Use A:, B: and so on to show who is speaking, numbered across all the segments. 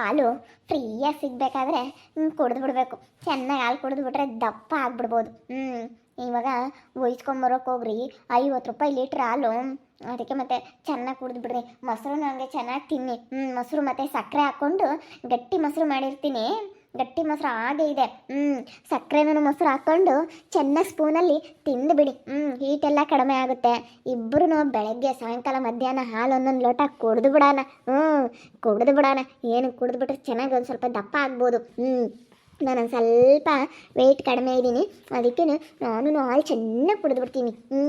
A: ಹಾಲು ಫ್ರೀಯಾಗಿ ಸಿಗಬೇಕಾದ್ರೆ ಕುಡಿದು ಬಿಡಬೇಕು. ಚೆನ್ನಾಗಿ ಹಾಲು ಕುಡಿದು ಬಿಟ್ರೆ ದಪ್ಪ ಆಗ್ಬಿಡ್ಬೋದು. ಹ್ಞೂ ಇವಾಗ ಒಯ್ಸ್ಕೊಂಬರೋಕೆ ಹೋಗ್ರಿ. ಐವತ್ತು ರೂಪಾಯಿ ಲೀಟ್ರ್ ಹಾಲು, ಅದಕ್ಕೆ ಮತ್ತೆ ಚೆನ್ನಾಗಿ ಕುಡಿದು ಬಿಡ್ರಿ. ಮೊಸರು ನನಗೆ ಚೆನ್ನಾಗಿ ತಿನ್ನಿ. ಹ್ಞೂ ಮೊಸರು ಮತ್ತು ಸಕ್ಕರೆ ಹಾಕ್ಕೊಂಡು ಗಟ್ಟಿ ಮೊಸರು ಮಾಡಿರ್ತೀನಿ. ಗಟ್ಟಿ ಮೊಸರು ಹಾಗೆ ಇದೆ. ಹ್ಞೂ ಸಕ್ಕರೆನೂ ಮೊಸರು ಹಾಕ್ಕೊಂಡು ಚೆನ್ನಾಗಿ ಸ್ಪೂನಲ್ಲಿ ತಿಂದು ಬಿಡಿ. ಹ್ಞೂ ಹೀಟೆಲ್ಲ ಕಡಿಮೆ ಆಗುತ್ತೆ. ಇಬ್ಬರೂ ಬೆಳಗ್ಗೆ, ಸಾಯಂಕಾಲ, ಮಧ್ಯಾಹ್ನ ಹಾಲು ಒಂದೊಂದು ಲೋಟ ಕುಡಿದು ಬಿಡೋಣ. ಹ್ಞೂ ಕುಡಿದು ಬಿಡೋಣ. ಏನು ಕುಡಿದ್ಬಿಟ್ರೆ ಚೆನ್ನಾಗಿ ಒಂದು ಸ್ವಲ್ಪ ದಪ್ಪ ಆಗ್ಬೋದು. ಹ್ಞೂ ನಾನು ಒಂದು ಸ್ವಲ್ಪ ವೆಯ್ಟ್ ಕಡಿಮೆ ಇದ್ದೀನಿ. ಅದಕ್ಕೆ ನಾನು ಹಾಲು ಚೆನ್ನಾಗಿ ಕುಡಿದ್ಬಿಡ್ತೀನಿ ಹ್ಞೂ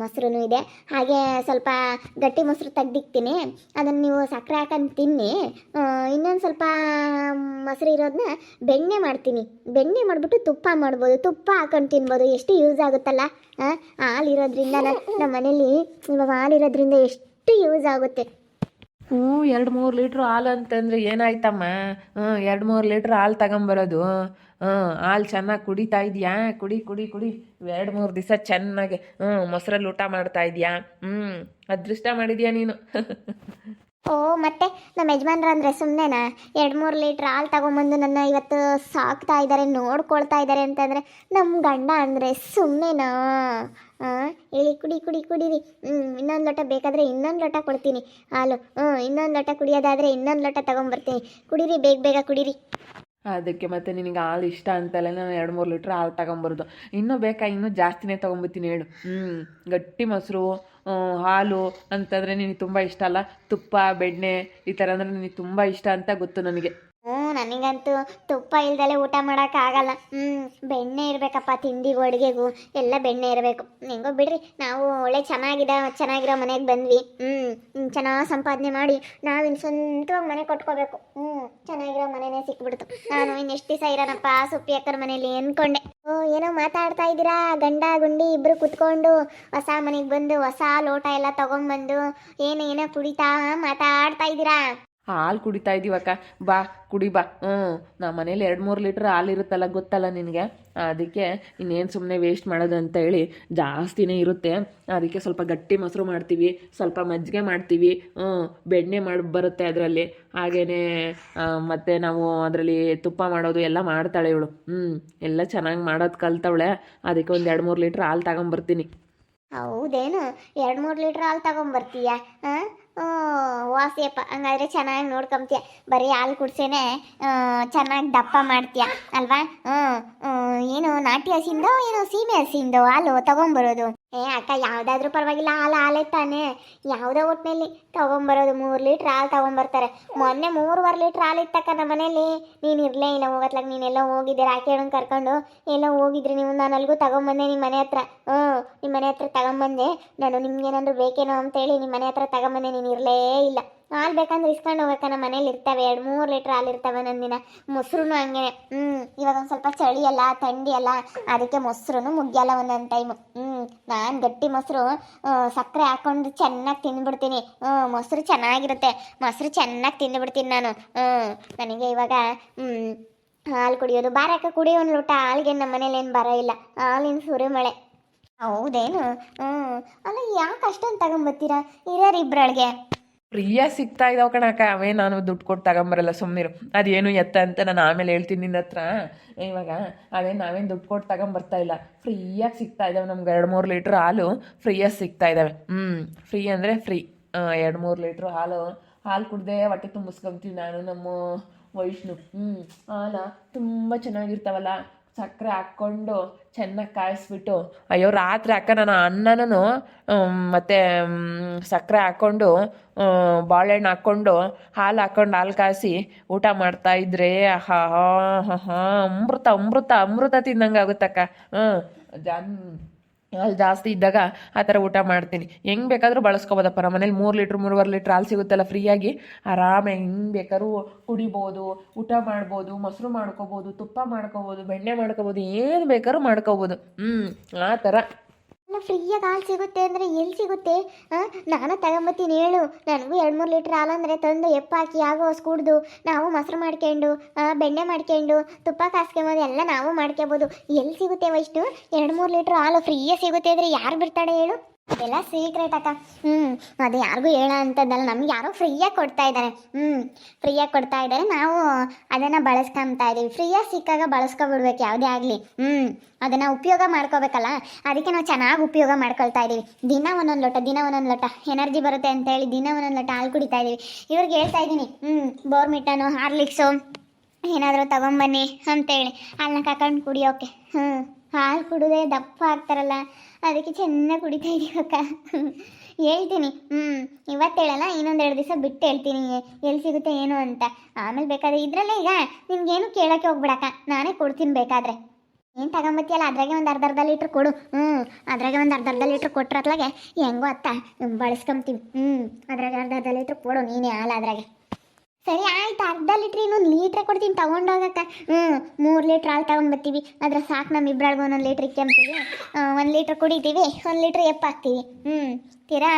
A: ಮೊಸರು ಇದೆ. ಹಾಗೆ ಸ್ವಲ್ಪ ಗಟ್ಟಿ ಮೊಸರು ತೆಗ್ದಿಕ್ತೀನಿ. ಅದನ್ನು ನೀವು ಸಕ್ಕರೆ ಹಾಕೊಂಡು ತಿನ್ನಿ. ಇನ್ನೊಂದು ಸ್ವಲ್ಪ ಮೊಸರು ಇರೋದನ್ನ ಬೆಣ್ಣೆ ಮಾಡ್ತೀನಿ. ಬೆಣ್ಣೆ ಮಾಡಿಬಿಟ್ಟು ತುಪ್ಪ ಮಾಡ್ಬೋದು. ತುಪ್ಪ ಹಾಕೊಂಡು ತಿನ್ಬೋದು. ಎಷ್ಟು ಯೂಸ್ ಆಗುತ್ತಲ್ಲ? ಹಾಲು ಇರೋದ್ರಿಂದ ನಮ್ಮ ಮನೇಲಿ ಇವಾಗ ಹಾಲು ಇರೋದ್ರಿಂದ ಎಷ್ಟು ಯೂಸ್ ಆಗುತ್ತೆ?
B: ಹ್ಞೂ, ಎರಡು ಮೂರು ಲೀಟ್ರ್ ಹಾಲು ಅಂತಂದ್ರೆ ಏನಾಯ್ತಮ್ಮ? ಹ್ಞೂ, ಎರಡು ಮೂರು ಲೀಟ್ರ್ ಹಾಲು ತಗೊಂಬರೋದು. ಹ್ಞೂ, ಹಾಲು ಚೆನ್ನಾಗಿ ಕುಡಿತಾ ಇದೆಯಾ? ಕುಡಿ ಕುಡಿ ಕುಡಿ. ಎರಡು ಮೂರು ದಿವಸ ಚೆನ್ನಾಗಿ, ಹ್ಞೂ, ಮೊಸರಲ್ಲಿ ಊಟ ಮಾಡ್ತಾ ಇದೆಯಾ? ಹ್ಞೂ, ಅದೃಷ್ಟ ಮಾಡಿದ್ಯಾ ನೀನು?
A: ಓ, ಮತ್ತೆ ನಮ್ಮ ಯಜಮಾನ್ರ ಅಂದರೆ ಸುಮ್ಮನೆನಾ ಎರಡು ಮೂರು ಲೀಟ್ರ್ ಹಾಲು ತಗೊಂಬಂದು ನನ್ನ ಇವತ್ತು ಸಾಕ್ತಾ ಇದ್ದಾರೆ ನೋಡ್ಕೊಳ್ತಾ ಇದ್ದಾರೆ ಅಂತಂದರೆ ನಮ್ಮ ಗಂಡ ಅಂದರೆ ಸುಮ್ಮನೆನಾ ಕುಡಿ ಕುಡಿ ಕುಡೀರಿ ಹ್ಞೂ ಇನ್ನೊಂದು ಲೋಟ ಬೇಕಾದರೆ ಇನ್ನೊಂದು ಲೋಟ ಕೊಡ್ತೀನಿ. ಹಾಲು. ಹ್ಞೂ ಇನ್ನೊಂದು ಲೋಟ ಕುಡಿಯೋದಾದರೆ ಇನ್ನೊಂದು ಲೋಟ ತಗೊಂಬರ್ತೀನಿ. ಕುಡೀರಿ, ಬೇಗ ಬೇಗ ಕುಡೀರಿ.
B: ಅದಕ್ಕೆ ಮತ್ತೆ ನಿನಗೆ ಹಾಲು ಇಷ್ಟ ಅಂತಲ್ಲ ನಾನು ಎರಡು, ಮೂರು ಲೀಟ್ರ್ ಹಾಲು ತಗೊಂಬರೋದು. ಇನ್ನೂ ಬೇಕಾ? ಇನ್ನೂ ಜಾಸ್ತಿನೇ ತೊಗೊಂಬತ್ತೀನಿ ಹೇಳು. ಹ್ಞೂ ಗಟ್ಟಿ ಮೊಸರು ಹಾಲು ಅಂತಂದರೆ ನಿನಗೆ ತುಂಬ ಇಷ್ಟ ಅಲ್ಲ? ತುಪ್ಪ, ಬೆಣ್ಣೆ ಈ ಥರ ಅಂದರೆ ನಿನಗೆ ತುಂಬ ಇಷ್ಟ ಅಂತ ಗೊತ್ತು ನನಗೆ.
A: ನನಗಂತೂ ತುಪ್ಪ ಇಲ್ದಲೆ ಊಟ ಮಾಡೋಕ್ಕಾಗಲ್ಲ ಹ್ಞೂ ಬೆಣ್ಣೆ ಇರಬೇಕಪ್ಪ ತಿಂಡಿಗೆ ಅಡುಗೆಗೂ ಎಲ್ಲ ಬೆಣ್ಣೆ ಇರಬೇಕು. ಹೆಂಗೋ ಬಿಡ್ರಿ, ನಾವು ಒಳ್ಳೆ ಚೆನ್ನಾಗಿದ, ಚೆನ್ನಾಗಿರೋ ಮನೆಗೆ ಬಂದ್ವಿ. ಹ್ಞೂ ಚೆನ್ನಾಗಿ ಸಂಪಾದನೆ ಮಾಡಿ ನಾವು ಇನ್ನು ಸ್ವಂತವಾಗಿ ಮನೆ ಕೊಟ್ಕೋಬೇಕು. ಹ್ಞೂ ಚೆನ್ನಾಗಿರೋ ಮನೆನೇ ಸಿಕ್ಬಿಡ್ತು. ನಾನು ಇನ್ನೆಷ್ಟು ದಿವಸ ಇರೋಣಪ್ಪ ಸುಪ್ಪಿ ಅಕ್ಕರ ಮನೇಲಿ ಅಂದ್ಕೊಂಡೆ ಓ, ಏನೋ ಮಾತಾಡ್ತಾ ಇದ್ದೀರಾ? ಗಂಡ, ಗುಂಡಿ ಇಬ್ಬರು ಕುತ್ಕೊಂಡು ಹೊಸ ಮನೆಗೆ ಬಂದು, ಹೊಸ ಲೋಟ ಎಲ್ಲ ತಗೊಂಬಂದು ಏನೇನೋ ಏನೋ ಕುಡಿತಾ ಮಾತಾಡ್ತಾ ಇದ್ದೀರಾ?
B: ಹಾಲು ಕುಡಿತಾ ಇದ್ದೀವಕ್ಕ ಬಾ, ಕುಡಿ, ಬಾ. ಹ್ಞೂ ನಮ್ಮ ಮನೇಲಿ ಎರಡು ಮೂರು ಲೀಟ್ರ್ ಹಾಲು ಇರುತ್ತಲ್ಲ ಗೊತ್ತಲ್ಲ ನಿನಗೆ? ಅದಕ್ಕೆ ಇನ್ನೇನು ಸುಮ್ಮನೆ ವೇಸ್ಟ್ ಮಾಡೋದು ಅಂತ ಹೇಳಿ ಜಾಸ್ತಿನೇ ಇರುತ್ತೆ. ಅದಕ್ಕೆ ಸ್ವಲ್ಪ ಗಟ್ಟಿ ಮೊಸರು ಮಾಡ್ತೀವಿ, ಸ್ವಲ್ಪ ಮಜ್ಜಿಗೆ ಮಾಡ್ತೀವಿ. ಹ್ಞೂ ಬೆಣ್ಣೆ ಮಾಡಿ, ಬರುತ್ತೆ ಅದರಲ್ಲಿ. ಹಾಗೆಯೇ ಮತ್ತು ನಾವು ಅದರಲ್ಲಿ ತುಪ್ಪ ಮಾಡೋದು ಎಲ್ಲ ಮಾಡ್ತಾಳೆ ಇವಳು. ಹ್ಞೂ ಎಲ್ಲ ಚೆನ್ನಾಗಿ ಮಾಡೋದು ಕಲ್ತವಳೆ. ಅದಕ್ಕೆ ಒಂದು ಎರಡು ಮೂರು ಲೀಟ್ರ್ ಹಾಲು ತಗೊಂಬರ್ತೀನಿ.
A: ಹೌದೇನು? ಎರಡು ಮೂರು ಲೀಟ್ರ್ ಹಾಲು ತಗೊಂಬರ್ತೀಯ? ಹಾಂ? ವಾಸಿಯಪ್ಪ ಹಂಗಾದ್ರೆ ಚೆನ್ನಾಗಿ ನೋಡ್ಕೊಂತೀಯ ಬರೀ ಹಾಲು ಕುಡ್ಸೇನೆ ಚೆನ್ನಾಗಿ ದಪ್ಪ ಮಾಡ್ತೀಯ, ಅಲ್ವಾ? ಏನು ನಾಟಿ ಹಸಿಂದೋ, ಏನು ಸೀಮೆ ಹಸಿಂದೋ ಹಾಲು ತಗೊಂಬರೋದು? ಏ ಅಕ್ಕ, ಯಾವುದಾದ್ರೂ ಪರವಾಗಿಲ್ಲ, ಹಾಲು ಹಾಲೇ ತಾನೆ. ಯಾವುದೋ ಒಟ್ಟಿನಲ್ಲಿ ತಗೊಂಬರೋದು, ಮೂರು ಲೀಟ್ರ್ ಹಾಲು ತಗೊಂಬರ್ತಾರೆ. ಮೊನ್ನೆ ಮೂರುವರೆ ಲೀಟ್ರ್ ಹಾಲು ಇತ್ತಕ್ಕ ನಮ್ಮ ಮನೇಲಿ. ನೀನು ಇರಲೇ ಇಲ್ಲ ಹೋಗತ್ಲಾಗ ನೀನೆಲ್ಲ ಹೋಗಿದ್ದೆ ರಾಕಿ ಅಣ್ಣನ ಕರ್ಕೊಂಡು. ಎಲ್ಲ ಹೋಗಿದ್ರಿ ನೀವು, ನಾನು ಅಲ್ಗೂ ತಗೊಂಬಂದೆ ನಿಮ್ಮ ಮನೆ ಹತ್ರ. ಹ್ಞೂ ನಿಮ್ಮ ಮನೆ ಹತ್ರ ತಗೊಂಬಂದೆ. ನಾನು ನಿಮ್ಗೇನಾದ್ರು ಬೇಕೇನೋ ಅಂತೇಳಿ ನಿಮ್ಮ ಮನೆ ಹತ್ರ ತಗೊಂಬಂದೆ, ನೀನು ಇರಲೇ ಇಲ್ಲ. ಹಾಲು ಬೇಕಂದ್ರೆ ಇಸ್ಕೊಂಡು ಹೋಗಕ್ಕ, ನಮ್ಮ ಮನೇಲಿ ಇರ್ತವೆ, ಎರಡು ಮೂರು ಲೀಟ್ರ್ ಹಾಲು ಇರ್ತವೆ ನಂದಿನ ಮೊಸರು ಹಂಗೆ ಹ್ಞೂ, ಇವಾಗ ಒಂದು ಸ್ವಲ್ಪ ಚಳಿ ಅಲ್ಲ ಥಂಡಿ ಅಲ್ಲ ಅದಕ್ಕೆ ಮೊಸರು ಮುಗ್ಯಲ್ಲ ಒಂದೊಂದು ಟೈಮು ಹ್ಞೂ. ನಾನು ಗಟ್ಟಿ ಮೊಸರು ಸಕ್ಕರೆ ಹಾಕೊಂಡು ಚೆನ್ನಾಗಿ ತಿಂದ್ಬಿಡ್ತೀನಿ. ಮೊಸರು ಚೆನ್ನಾಗಿರುತ್ತೆ. ಮೊಸರು ಚೆನ್ನಾಗಿ ತಿಂದ್ಬಿಡ್ತೀನಿ ನಾನು. ನನಗೆ ಇವಾಗ ಹಾಲು ಕುಡಿಯೋದು. ಬಾರಕ್ಕ ಕುಡಿಯೋ ಒಂದು ಲೋಟ ಹಾಲಿಗೆ ನಮ್ಮ ಮನೇಲಿ ಏನು ಬರ ಇಲ್ಲ. ಹಾಲಿನ ಸುರಿಮಳೆ ಹೌದೇನು? ಅಲ್ಲ ಯಾಕೆ ಅಷ್ಟೊಂದು ತಗೊಂಬತ್ತೀರಾ? ಇರೋರು ಇಬ್ಬರೊಳಗೆ
B: ಫ್ರೀಯಾಗಿ ಸಿಗ್ತಾ ಇದಾವ ಕಣಕ್ಕ ಅವೇ ನಾನು ದುಡ್ಡು ಕೊಟ್ಟು ತಗೊಂಬರಲ್ಲ ಸುಮ್ಮನಿರು ಅದೇನು ಎತ್ತ ಅಂತ ನಾನು ಆಮೇಲೆ ಹೇಳ್ತೀನಿ ನಿನ್ನ ಹತ್ರ. ಇವಾಗ ಅವೇ ನಾವೇನು ದುಡ್ಡು ಕೊಟ್ಟು ತಗೊಂಬರ್ತಾ ಇಲ್ಲ. ಫ್ರೀಯಾಗಿ ಸಿಗ್ತಾ ಇದ್ದಾವೆ ನಮ್ಗೆ ಎರಡು ಮೂರು ಲೀಟ್ರ್ ಹಾಲು. ಫ್ರೀಯಾಗಿ ಸಿಗ್ತಾ ಇದ್ದಾವೆ. ಹ್ಞೂ ಫ್ರೀ ಅಂದರೆ ಫ್ರೀ. ಎರಡು ಮೂರು ಲೀಟ್ರ್ ಹಾಲು. ಹಾಲು ಕುಡ್ದೇ ಹೊಟ್ಟೆ ತುಂಬಿಸ್ಕೊಂತೀವಿ ನಾನು, ನಮ್ಮ ವೈಷ್ಣು. ಹ್ಞೂ ಹಾಲ ತುಂಬ ಚೆನ್ನಾಗಿರ್ತಾವಲ್ಲ. ಸಕ್ಕರೆ ಹಾಕ್ಕೊಂಡು ಚೆನ್ನಾಗಿ ಕಾಯಿಸ್ಬಿಟ್ಟು, ಅಯ್ಯೋ, ರಾತ್ರಿ ಅಕ್ಕ ನಾನು ಅನ್ನನೂ ಮತ್ತು ಸಕ್ಕರೆ ಹಾಕ್ಕೊಂಡು ಬಾಳೆಹಣ್ಣು ಹಾಕ್ಕೊಂಡು ಹಾಲು ಹಾಕ್ಕೊಂಡು ಹಾಲು ಕಾಯಿಸಿ ಊಟ ಮಾಡ್ತಾ ಇದ್ರೆ ಹಾ ಹಾ ಹಾ ಅಮೃತ ಅಮೃತ ಅಮೃತ ತಿಂದಂಗೆ ಆಗುತ್ತಕ್ಕ ಹ್ಞೂ ಜಾನ್ ಹಾಲು ಜಾಸ್ತಿ ಇದ್ದಾಗ ಆ ಥರ ಊಟ ಮಾಡ್ತೀನಿ. ಹೆಂಗೆ ಬೇಕಾದರೂ ಬಳಸ್ಕೊಬೋದಪ್ಪ. ಮನೇಲಿ ಮೂರು ಲೀಟ್ರ್ ಮೂರುವರೆ ಲೀಟ್ರ್ ಹಾಲು ಸಿಗುತ್ತಲ್ಲ ಫ್ರೀಯಾಗಿ. ಆರಾಮ ಹೆಂಗೆ ಬೇಕಾದ್ರೂ ಕುಡಿಬೋದು, ಊಟ ಮಾಡ್ಬೋದು, ಮೊಸರು ಮಾಡ್ಕೋಬೋದು, ತುಪ್ಪ ಮಾಡ್ಕೋಬೋದು, ಬೆಣ್ಣೆ ಮಾಡ್ಕೋಬೋದು, ಏನು ಬೇಕಾದ್ರೂ ಮಾಡ್ಕೋಬೋದು. ಹ್ಞೂ ಆ ಥರ.
A: ಅಲ್ಲ ಫ್ರೀಯಾಗಿ ಹಾಲು ಸಿಗುತ್ತೆ ಅಂದರೆ ಎಲ್ಲಿ ಸಿಗುತ್ತೆ? ಹಾಂ? ನಾನು ತಗೊಂಬತ್ತೀನಿ ಹೇಳು. ನನಗೂ ಎರಡು ಮೂರು ಲೀಟ್ರ್ ಹಾಲು ಅಂದರೆ ತಂದು ಎಪ್ಪಾಕಿ ಆಗೋ ಕುಡ್ದು? ನಾವು ಮೊಸರು ಮಾಡ್ಕೊಂಡು ಬೆಣ್ಣೆ ಮಾಡ್ಕೊಂಡು, ತುಪ್ಪ ಕಾಸ್ಕೊಂಬೋದು ಎಲ್ಲ ನಾವು ಮಾಡ್ಕೊಬೋದು. ಎಲ್ಲಿ ಸಿಗುತ್ತೆ ವೈಷ್ಣು? ಎರಡು ಮೂರು ಲೀಟ್ರ್ ಹಾಲು ಫ್ರೀಯಾಗಿ ಸಿಗುತ್ತೆ ಅಂದರೆ ಯಾರು ಬಿಡ್ತಾಳೆ ಹೇಳು? ಅದೆಲ್ಲ ಸೀಕ್ರೆಟ್ ಅಕ್ಕ. ಹ್ಞೂ ಅದು ಯಾರಿಗೂ ಹೇಳ ಅಂತದ್ದಲ್ಲ, ನಮ್ಗೆ ಯಾರೋ ಫ್ರೀಯಾಗಿ ಕೊಡ್ತಾ ಇದ್ದಾರೆ. ಹ್ಞೂ ಫ್ರೀಯಾಗಿ ಕೊಡ್ತಾ ಇದ್ದಾರೆ. ನಾವು ಅದನ್ನು ಬಳಸ್ಕೊಂತಾ ಇದ್ದೀವಿ ಫ್ರೀಯಾಗಿ ಸಿಕ್ಕಾಗ ಬಳಸ್ಕೊಬಿಡ್ಬೇಕು, ಯಾವುದೇ ಆಗಲಿ. ಹ್ಞೂ ಅದನ್ನು ಉಪಯೋಗ ಮಾಡ್ಕೋಬೇಕಲ್ಲ? ಅದಕ್ಕೆ ನಾವು ಚೆನ್ನಾಗಿ ಉಪಯೋಗ ಮಾಡ್ಕೊಳ್ತಾ ಇದ್ದೀವಿ ದಿನ ಒಂದೊಂದು ಲೋಟ, ದಿನ ಒಂದೊಂದು ಲೋಟ ಎನರ್ಜಿ ಬರುತ್ತೆ ಅಂತ ಹೇಳಿ ದಿನ ಒಂದೊಂದು ಲೋಟ ಹಾಲು ಕುಡಿತಾ ಇದ್ದೀವಿ ಇವ್ರಿಗೆ ಹೇಳ್ತಾ ಇದ್ದೀನಿ ಹ್ಞೂ ಬೋರ್ಮಿಟನು ಹಾರ್ಲಿಕ್ಸು, ಏನಾದರೂ ತಗೊಂಬನ್ನಿ ಅಂತೇಳಿ ಹಾಲನ್ನ ಕಾಕೊಂಡು ಕುಡಿಯೋಕೆ ಹ್ಞೂ ಹಾಲು ಕುಡಿದ್ರೆ ದಪ್ಪ ಆಗ್ತಾರಲ್ಲ, ಅದಕ್ಕೆ ಚೆನ್ನಾಗಿ ಕುಡಿತಾ ಅಕ್ಕ. ಹೇಳ್ತೀನಿ. ಹ್ಞೂ ಇವತ್ತು ಹೇಳಲ್ಲ, ಇನ್ನೊಂದು ಎರಡು ದಿವಸ ಬಿಟ್ಟು ಹೇಳ್ತೀನಿ. ಎಲ್ಲಿ ಸಿಗುತ್ತೆ ಏನು ಅಂತ. ಆಮೇಲೆ ಬೇಕಾದ್ರೆ ಇದರಲ್ಲೇ ಈಗ ನಿಮ್ಗೇನು ಕೇಳೋಕ್ಕೆ ಹೋಗ್ಬಿಡಕ್ಕ. ನಾನೇ ಕೊಡ್ತೀನಿ ಬೇಕಾದ್ರೆ. ಏನು ತಗೊಂಬತ್ತಿಯಲ್ಲ, ಅದ್ರಾಗೆ ಒಂದು ಅರ್ಧ ಅರ್ಧ ಲೀಟ್ರ್ ಕೊಡು. ಹ್ಞೂ ಅದ್ರಾಗೆ ಒಂದು ಅರ್ಧ ಅರ್ಧ ಲೀಟ್ರ್ ಕೊಟ್ರತ್ಲಾಗೆ ಹೆಂಗೋ ಅತ್ತ ಬಳಸ್ಕೊಂತೀವಿ ಹ್ಞೂ ಅದ್ರಾಗೆ ಅರ್ಧ ಅರ್ಧ ಲೀಟ್ರ್ ಕೊಡು, ನೀನೇ ಹಾಲು ಅದ್ರಾಗೆ. ಸರಿ, ಆಯ್ತು. ಅರ್ಧ ಲೀಟ್ರ್ ಇನ್ನೊಂದು ಲೀಟ್ರ್ ಕೊಡ್ತೀನಿ. ತಗೊಂಡೋಗಕ್ಕ ಹ್ಞೂ ಮೂರು ಲೀಟ್ರ್ ಹಾಲು ತಗೊಂಬರ್ತೀವಿ ಅದ್ರ ಸಾಕು ನಮ್ಮ ಇಬ್ಬರಾಳ್ಗೆ ಒಂದೊಂದು ಲೀಟ್ರ್ ಇಕ್ಕಂತೀವಿ ಒಂದು ಲೀಟ್ರ್ ಕುಡಿತೀವಿ. ಒಂದು ಲೀಟ್ರ್ ಎಪ್ಪಾಕ್ತೀವಿ ಹ್ಞೂ ತೀರಾ?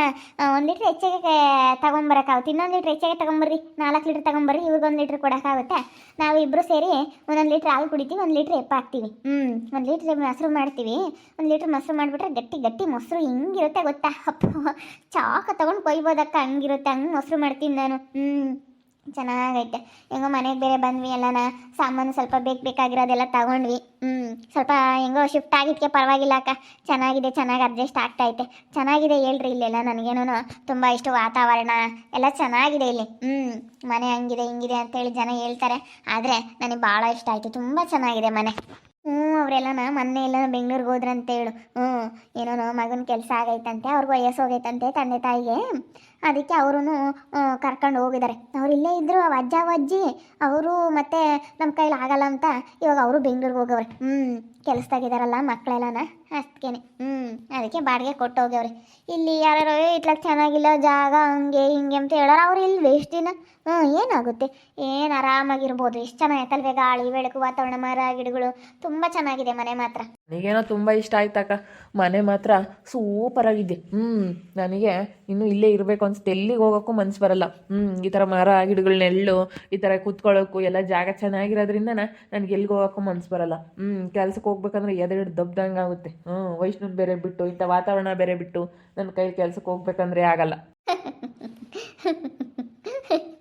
A: ಒಂದು ಲೀಟ್ರ್ ಹೆಚ್ಚಿಗೆ ತಗೊಂಬರಕ್ಕಾಗುತ್ತೆ. ಇನ್ನೊಂದು ಲೀಟ್ರ್ ಹೆಚ್ಚಿಗೆ ತಗೊಂಬರ್ರಿ. ನಾಲ್ಕು ಲೀಟ್ರ್ ತಗೊಂಬರ್ರಿ. ಇವ್ರಿಗೊಂದು ಲೀಟ್ರ್ ಕೊಡೋಕ್ಕಾಗುತ್ತೆ. ನಾವು ಇಬ್ಬರು ಸೇರಿ ಒಂದೊಂದು ಲೀಟ್ರ್ ಹಾಲು ಕುಡಿತೀವಿ. ಒಂದು ಲೀಟ್ರ್ ಎಪ್ಪ ಹಾಕ್ತೀವಿ. ಹ್ಞೂ ಒಂದು ಲೀಟ್ರ್ ಮೊಸರು ಮಾಡ್ತೀವಿ. ಒಂದು ಲೀಟ್ರ್ ಮೊಸರು ಮಾಡಿಬಿಟ್ರೆ ಗಟ್ಟಿ ಗಟ್ಟಿ ಮೊಸರು ಹಿಂಗಿರುತ್ತೆ ಗೊತ್ತಾ? ಅಪ್ಪ, ಚಾಕ ತೊಗೊಂಡು ಕೊಯ್ಬೋದಕ್ಕ. ಹಂಗಿರುತ್ತೆ. ಹಂಗೆ ಮೊಸರು ಮಾಡ್ತೀನಿ ನಾನು. ಹ್ಞೂ ಚೆನ್ನಾಗೈತೆ. ಹೆಂಗೋ ಮನೆಗೆ ಬೇರೆ ಬಂದ್ವಿ, ಎಲ್ಲನ ಸಾಮಾನು ಸ್ವಲ್ಪ ಬೇಕು ಬೇಕಾಗಿರೋದೆಲ್ಲ ತಗೊಂಡ್ವಿ. ಹ್ಞೂ ಸ್ವಲ್ಪ ಹೆಂಗೋ ಶಿಫ್ಟ್ ಆಗಿದ್ದಕ್ಕೆ ಪರವಾಗಿಲ್ಲ ಅಕ್ಕ. ಚೆನ್ನಾಗಿದೆ, ಚೆನ್ನಾಗಿ ಅಡ್ಜಸ್ಟ್ ಆಗ್ತೈತೆ. ಚೆನ್ನಾಗಿದೆ ಹೇಳ್ರಿ ಇಲ್ಲೆಲ್ಲ ನನಗೇನೋ ತುಂಬ ಇಷ್ಟ ವಾತಾವರಣ ಎಲ್ಲ ಚೆನ್ನಾಗಿದೆ ಇಲ್ಲಿ. ಹ್ಞೂ ಮನೆ ಹಂಗಿದೆ, ಹಿಂಗಿದೆ ಅಂತೇಳಿ ಜನ ಹೇಳ್ತಾರೆ. ಆದರೆ ನನಗೆ ಭಾಳ ಇಷ್ಟ ಆಯಿತು. ತುಂಬ ಚೆನ್ನಾಗಿದೆ ಮನೆ. ಹ್ಞೂ ಅವರೆಲ್ಲನ ಮೊನ್ನೆ ಎಲ್ಲ ಬೆಂಗ್ಳೂರಿಗೆ ಹೋದ್ರಂತ ಹೇಳು. ಹ್ಞೂ, ಏನೋ ಮಗನ ಕೆಲಸ ಆಗೈತಂತೆ, ಅವ್ರಿಗೆ ವಯಸ್ಸು ಹೋಗೈತಂತೆ ತಂದೆ ತಾಯಿಗೆ. ಅದಕ್ಕೆ ಅವರು ಕರ್ಕೊಂಡು ಹೋಗಿದ್ದಾರೆ ಅವ್ರು ಇಲ್ಲೇ ಇದ್ದರು ಅಜ್ಜ ಅಜ್ಜಿ, ಅವರು ಮತ್ತೆ ನಮ್ಮ ಕೈಲಿ ಆಗಲ್ಲ ಅಂತ ಇವಾಗ ಅವರು ಬೆಂಗ್ಳೂರಿಗೆ ಹೋಗವ್ರೆ. ಹ್ಞೂ ಕೆಲಸದಾಗಿದ್ದಾರಲ್ಲ ಮಕ್ಕಳೆಲ್ಲನ ಅಷ್ಟೇನೆ ಹ್ಞೂ ಅದಕ್ಕೆ ಬಾಡಿಗೆ ಕೊಟ್ಟು ಹೋಗ್ಯವ್ರಿ ಇಲ್ಲಿ ಯಾರು ಇಟ್ಲಕ್ಕೆ ಚೆನ್ನಾಗಿಲ್ಲ ಜಾಗ, ಹಂಗೆ ಹಿಂಗೆ ಅಂತ ಹೇಳೋರು, ಅವ್ರು ಇಲ್ಲಿ ವೇಸ್ಟ್ ದಿನ? ಹ್ಞೂ ಏನಾಗುತ್ತೆ? ಏನು ಆರಾಮಾಗಿರ್ಬೋದು. ಎಷ್ಟು ಚೆನ್ನಾಗೈತಲ್ವೇ ಗಾಳಿ, ಬೆಳಕು, ವಾತಾವರಣ, ಮರ, ಗಿಡಗಳು. ತುಂಬ ಚೆನ್ನಾಗಿದೆ ಮನೆ ಮಾತ್ರ.
B: ನನಗೇನೋ ತುಂಬ ಇಷ್ಟ ಆಯ್ತಕ್ಕ ಮನೆ ಮಾತ್ರ ಸೂಪರ್ ಆಗಿದೆ. ಹ್ಞೂ ನನಗೆ ಇನ್ನು ಇಲ್ಲೇ ಇರಬೇಕು ಅನ್ಸುತ್ತೆ ಎಲ್ಲಿಗೆ ಹೋಗೋಕ್ಕೂ ಮನ್ಸು ಬರಲ್ಲ. ಹ್ಞೂ ಈ ಥರ ಮರ, ಗಿಡಗಳ ನೆಲ್ಲು, ಈ ಥರ ಕೂತ್ಕೊಳ್ಳೋಕ್ಕೂ ಎಲ್ಲ ಜಾಗ ಚೆನ್ನಾಗಿರೋದ್ರಿಂದ ನನಗೆ ಎಲ್ಲಿಗೆ ಹೋಗೋಕ್ಕೂ ಮನ್ಸು ಬರಲ್ಲ. ಹ್ಞೂ ಕೆಲ್ಸಕ್ಕೆ ಹೋಗ್ಬೇಕಂದ್ರೆ ಎದೆರಡು ದಬ್ದಂಗೆ ಆಗುತ್ತೆ. ಹ್ಞೂ ವೈಷ್ಣವ್ ಬೇರೆ ಬಿಟ್ಟು, ಇಂಥ ವಾತಾವರಣ ಬೇರೆ ಬಿಟ್ಟು ನನ್ನ ಕೈ ಕೆಲ್ಸಕ್ಕೆ ಹೋಗ್ಬೇಕಂದ್ರೆ ಆಗಲ್ಲ.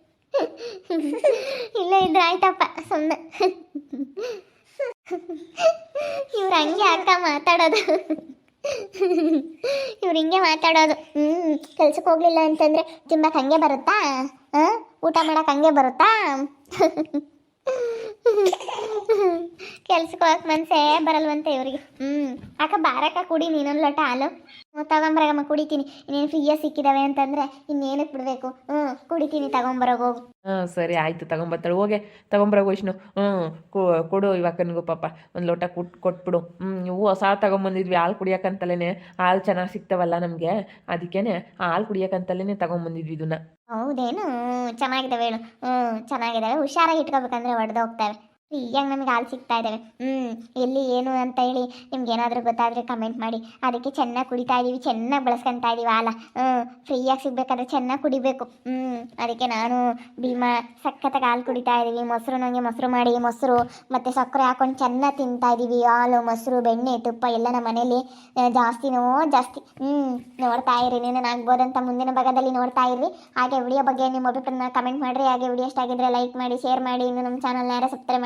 A: ಇಲ್ಲ, ಇದ್ರೆ ಆಯ್ತಪ್ಪ ಸುಮ್ಮನೆ ಇವ್ರು ಹಂಗೆ ಅಕ್ಕ ಮಾತಾಡೋದು. ಇವ್ರು ಹಿಂಗೆ ಮಾತಾಡೋದು. ಹ್ಞೂ ಕೆಲ್ಸಕ್ಕೆ ಹೋಗ್ಲಿಲ್ಲ ಅಂತಂದರೆ ತಿಂಬಕ್ಕೆ ಹಂಗೆ ಬರುತ್ತಾ? ಹಾಂ? ಊಟ ಮಾಡಕ್ಕೆ ಹಂಗೆ ಬರುತ್ತಾ? ಕೆಲ್ಸಕ್ಕೆ ಹೋಗಕ್ಕೆ ಮನ್ಸೇ ಬರಲ್ವಂತೆ ಇವ್ರಿಗೆ. ಹ್ಮ್. ಅಕ್ಕ ಬಾರಕ್ಕ ಕುಡಿ ನೀನೊಂದು ಲೋಟ ಹಾಲು. ಹ್ಞೂ ತಗೊಂಬರಗಮ್ಮ ಕುಡಿತೀನಿ. ಇನ್ನೇನು ಫ್ರೀಯಾಗಿ ಸಿಕ್ಕಿದಾವೆ ಅಂತಂದ್ರೆ ಇನ್ನೇನಕ್ಕೆ ಬಿಡಬೇಕು? ಹ್ಞೂ ಕುಡಿತೀನಿ ತಗೊಂಬರೋಗಿ ಹೋಗು.
B: ಹಾಂ ಸರಿ ಆಯಿತು ತಗೊಂಬರ್ತಾಳೆ. ಹೋಗೆ ತಗೊಂಬರೋ ವೈಷ್ಣು ಹ್ಞೂ ಕೊಡು ಇವಾಗನ್ಗು ಪಾಪ. ಒಂದು ಲೋಟ ಕುಟ್ ಕೊಟ್ಬಿಡು. ಹ್ಮ್ ನೀವು ಹೊಸ ತಗೊಂಬಂದಿದ್ವಿ ಹಾಲು ಕುಡಿಯೋಕ್ಕಂತಲೇ ಹಾಲು ಚೆನ್ನಾಗಿ ಸಿಗ್ತಾವಲ್ಲ ನಮಗೆ. ಅದಕ್ಕೇ ಹಾಲು ಕುಡಿಯೋಕ್ಕಂತಲೇ ತಗೊಂಬಂದಿದ್ವಿ ಇದನ್ನ.
A: ಹೌದೇನು? ಚೆನ್ನಾಗಿದ್ದಾವೆ ಹೇಳು. ಹ್ಞೂ ಚೆನ್ನಾಗಿದ್ದಾವೆ ಹುಷಾರಾಗಿ ಇಟ್ಕೋಬೇಕಂದ್ರೆ ಒಡೆದು ಹೋಗ್ತವೆ. ಫ್ರೀಯಾಗಿ ನಮಗೆ ಹಾಲು ಸಿಗ್ತಾ ಇದ್ದಾವೆ ಹ್ಞೂ ಎಲ್ಲಿ, ಏನು ಅಂತ ಹೇಳಿ ನಿಮ್ಗೆ ಏನಾದರೂ ಗೊತ್ತಾದರೆ ಕಮೆಂಟ್ ಮಾಡಿ. ಅದಕ್ಕೆ ಚೆನ್ನಾಗಿ ಕುಡಿತಾ ಇದ್ದೀವಿ ಚೆನ್ನಾಗಿ ಬಳಸ್ಕೊತಾ ಇದ್ದೀವಿ ಹಾಲ. ಹ್ಞೂ ಫ್ರೀಯಾಗಿ ಸಿಗಬೇಕಾದ್ರೆ ಚೆನ್ನಾಗಿ ಕುಡಿಬೇಕು. ಹ್ಞೂ ಅದಕ್ಕೆ ನಾನು ಭೀಮಾ ಸಖತ್ತಾಗಿ ಹಾಲು ಕುಡಿತಾ ಇದ್ದೀವಿ ಮೊಸರು ನನಗೆ ಮೊಸರು ಮಾಡಿ, ಮೊಸರು ಮತ್ತು ಸಕ್ಕರೆ ಹಾಕೊಂಡು ಚೆನ್ನಾಗಿ ತಿಂತಾ ಇದ್ದೀವಿ ಹಾಲು, ಮೊಸರು, ಬೆಣ್ಣೆ, ತುಪ್ಪ ಎಲ್ಲ ನಮ್ಮ ಮನೇಲಿ ಜಾಸ್ತಿನೋ ಜಾಸ್ತಿ. ಹ್ಞೂ ನೋಡ್ತಾ ಇರಿ. ನೀನು ಆಗ್ಬೋದಂತ ಮುಂದಿನ ಭಾಗದಲ್ಲಿ ನೋಡ್ತಾ ಇರಿ ಹಾಗೆ ವಿಡಿಯೋ ಬಗ್ಗೆ ನಿಮ್ಮ ಅಭಿಪ್ರಾಯನ ಕಮೆಂಟ್ ಮಾಡಿರಿ. ಹಾಗೆ ವಿಡಿಯೋ ಇಷ್ಟ ಆಗಿದ್ರೆ ಲೈಕ್ ಮಾಡಿ ಶೇರ್ ಮಾಡಿ. ಇನ್ನು ನಮ್ಮ ಚಾನಲ್ನ ಯಾರು ಸಬ್ಸ್ಕ್ರೈಬ್